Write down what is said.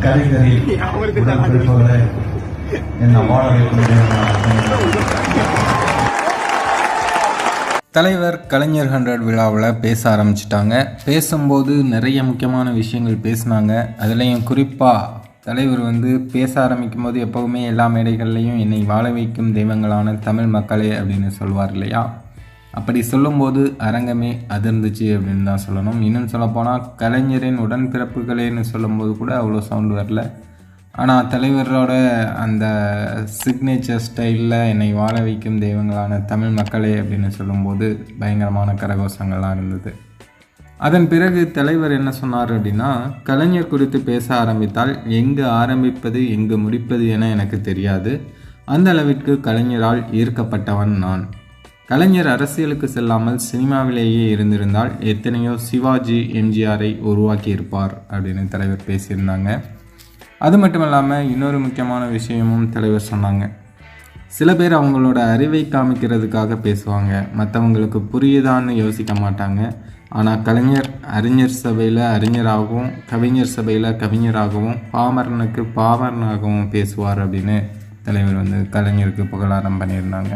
கலைஞரில் உடன்பிறப்புகளை என்ன வாழ வைக்கும் தலைவர் கலைஞர் ஹண்ட்ரட் விழாவில் பேச ஆரம்பிச்சிட்டாங்க. பேசும்போது நிறைய முக்கியமான விஷயங்கள் பேசினாங்க. அதுலேயும் குறிப்பாக தலைவர் வந்து பேச ஆரம்பிக்கும் போது எப்போவுமே எல்லா மேடைகள்லையும் என்னை வாழ வைக்கும் தெய்வங்களான தமிழ் மக்களே அப்படின்னு சொல்லுவார் இல்லையா? அப்படி சொல்லும்போது அரங்கமே அதிர்ந்துச்சு அப்படின்னு தான் சொல்லணும். இன்னும் சொல்லப்போனால் கலைஞரின் உடன்பிறப்புகளேன்னு சொல்லும்போது கூட அவ்வளோ சவுண்டு வரல. ஆனால் தலைவரோட அந்த சிக்னேச்சர் ஸ்டைலில் என்னை வாழ வைக்கும் தெய்வங்களான தமிழ் மக்களே அப்படின்னு சொல்லும்போது பயங்கரமான கரகோஷங்கள்லாம் இருந்தது. அதன் பிறகு தலைவர் என்ன சொன்னார் அப்படின்னா கலைஞர் குறித்து பேச ஆரம்பித்தால் எங்கு ஆரம்பிப்பது எங்கு முடிப்பது என எனக்கு தெரியாது. அந்த அளவிற்கு கலைஞரால் ஈர்க்கப்பட்டவன் நான். கலைஞர் அரசியலுக்கு செல்லாமல் சினிமாவிலேயே இருந்திருந்தால் எத்தனையோ சிவாஜி எம்ஜிஆரை உருவாக்கியிருப்பார் அப்படின்னு தலைவர் பேசியிருந்தாங்க. அது மட்டும் இல்லாமல் இன்னொரு முக்கியமான விஷயமும் தலைவர் சொன்னாங்க. சில பேர் அவங்களோட அறிவை காமிக்கிறதுக்காக பேசுவாங்க. மற்றவங்களுக்கு புரியுதான்னு யோசிக்க மாட்டாங்க. ஆனால் கலைஞர் அறிஞர் சபையில் அறிஞராகவும் கவிஞர் சபையில் கவிஞராகவும் பாமரனுக்கு பாமரனாகவும் பேசுவார் அப்படின்னு தலைவர் வந்து கலைஞருக்கு புகழாரம் பண்ணியிருந்தாங்க.